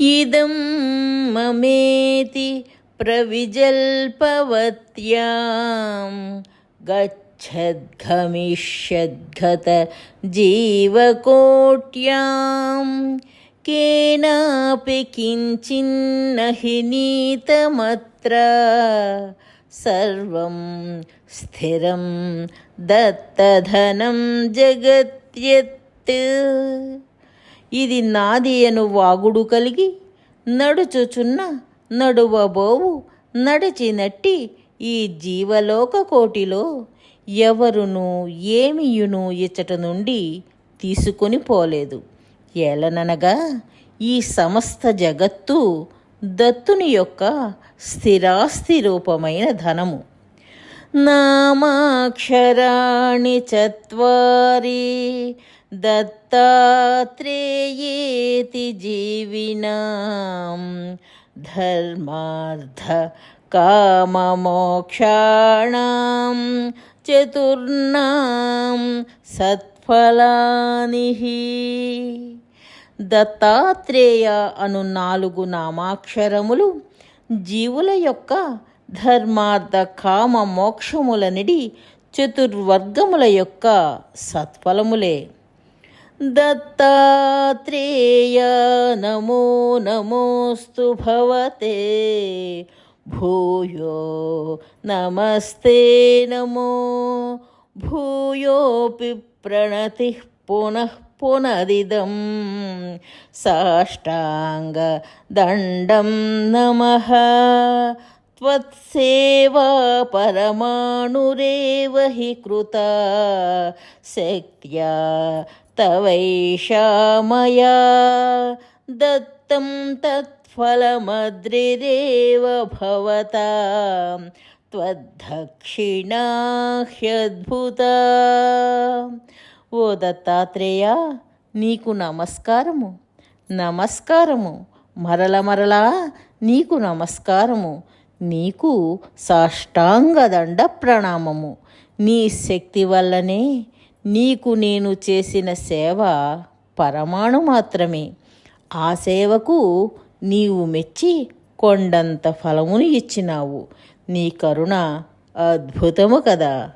इदं ममेति प्रविजल्पवत्यां गच्छद्घमिष्यद्गतजीवकोट्यां केनापि किञ्चिन्न हि नीतमत्र सर्वं स्थिरं दत्तधनं जगत्यत् ఇది నాది అను వాగుడు కలిగి నడుచుచున్న నడువబోవు నడిచినట్టి ఈ జీవలోక కోటిలో ఎవరును ఏమియును ఇచ్చట నుండి తీసుకొని పోలేదు. ఏలననగా ఈ సమస్త జగత్తు దత్తుని యొక్క స్థిరాస్తి రూపమైన ధనము. నామాక్షరాణి చత్వారి దత్తాత్రేయేతి జీవినాం. ధర్మార్థ కామమోక్షాణం చతుర్నాం సత్ఫలాని. దత్తాత్రేయ అను నాలుగు నామాక్షరములు జీవుల యొక్క ధర్మార్థ కామ మోక్షములనిడి చతుర్వర్గముల యొక్క సత్ఫలములే. దత్తాత్రేయ నమో నమోస్తు భవతే. భూయో నమస్తే నమో. భూయోపి ప్రణతి పునః పునదిదం. సాష్టాంగ దండం నమః. त्वत्सेवा परमाणुरेव हि कृता शक्त्या तवैषा मया दत्तं तत्फलमद्रिरेव भवता त्वद्धक्षिणाह्यद्भुता ఓ దత్తాత్రేయ నీకు నమస్కారము నమస్కారము మరల మరలా నీకు నమస్కారము నీకు సాష్టాంగదండ ప్రణామము. నీ శక్తి వల్లనే నీకు నేను చేసిన సేవ పరమాణు మాత్రమే. ఆ సేవకు నీవు మెచ్చి కొండంత ఫలమును ఇచ్చినావు. నీ కరుణ అద్భుతము కదా.